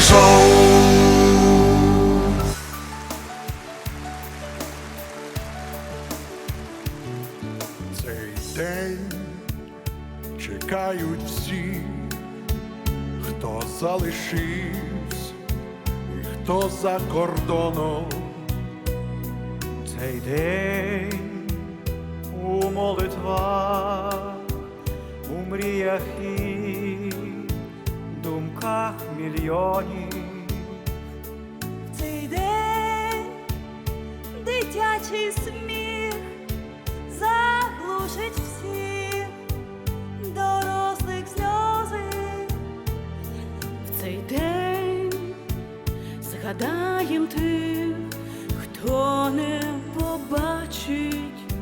шоу. Цей день чекають всі, хто залишився і хто за кордоном. Цей день у молитвах, у мріях і мільйонів. Цей день дитячий сміх заглушить всіх дорослих сльози. В цей день згадаєм тих, хто не побачить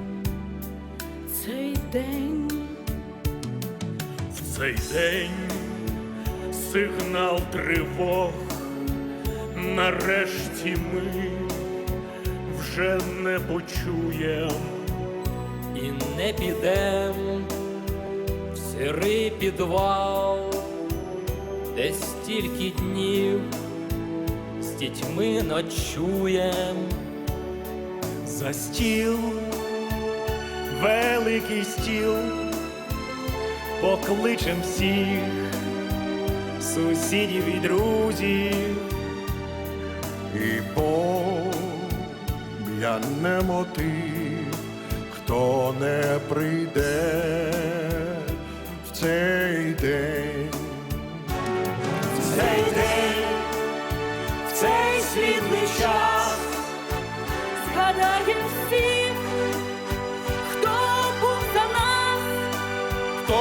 цей день. В цей день сигнал тривог. Нарешті ми вже не почуєм. і не підем в сирий підвал, де стільки днів з дітьми ночуєм. За стіл, великий стіл, покличем всіх сусідів і друзів. І пом'янемо тих, хто не прийде в цей день. В цей день, в цей світлий час, Згадаєм всіх, хто був за нас. Хто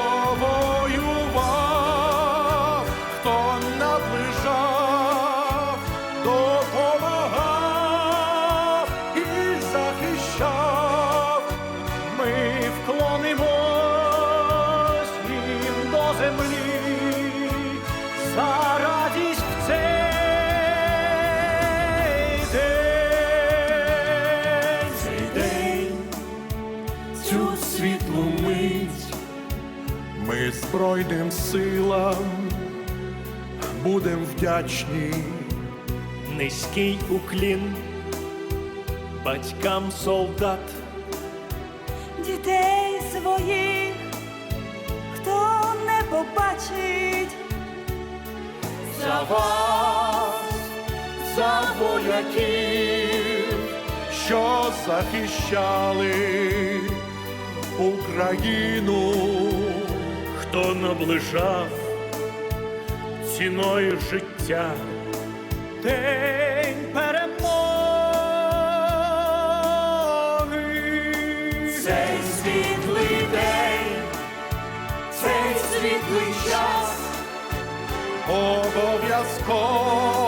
світлу мить. Ми Збройним силам будем вдячні. низький уклін, батькам солдат. Дітей своїх, хто не побачить, За вас, за вояків, що захищали Україну. хто наближав ціною життя. День перемоги. Цей світлий день, цей світлий час, Обов'язково